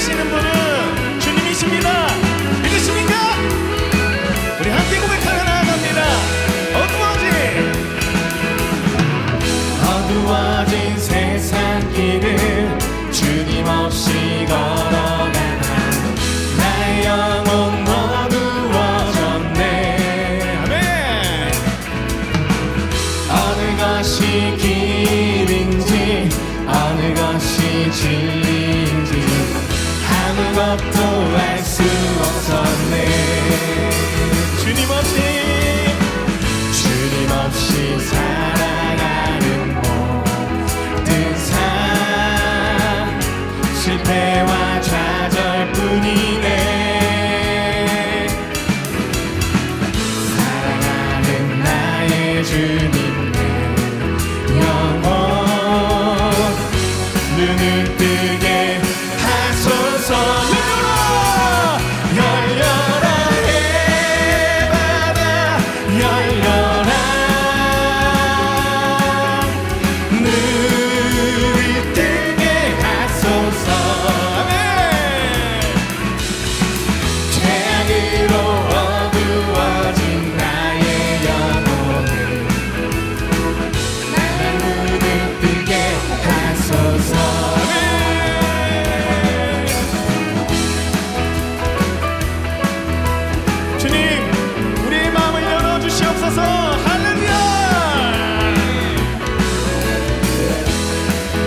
Yaşının bunu 알 수 없었네. 주님 없이 주님 없이 살아가는 모든 삶 실패와 좌절뿐이네. 사랑하는 나의 주님. 할렐루야!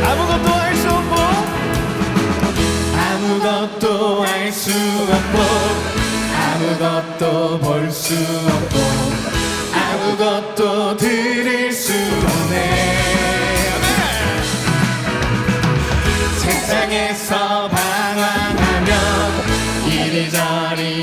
아무것도 할 수 없고 아무것도 할 수 없고 아무것도 볼 수 없고 아무것도 들을 수 없네. 세상에서 방황하면 이리저리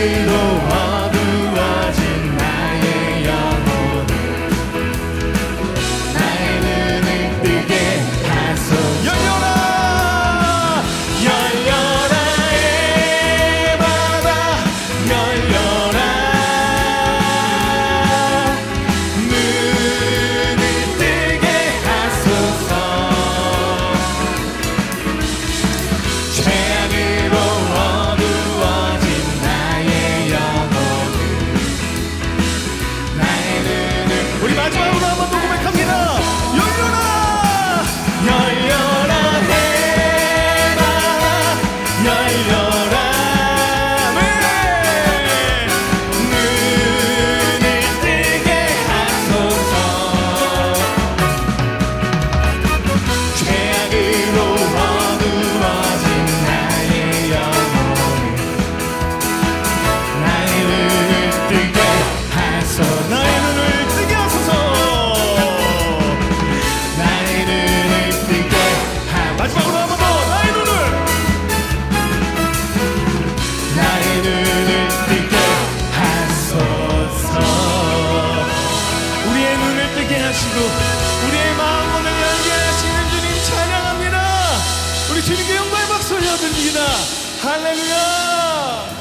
made. 주님께 영광의 박수 올려드립니다. 할렐루야!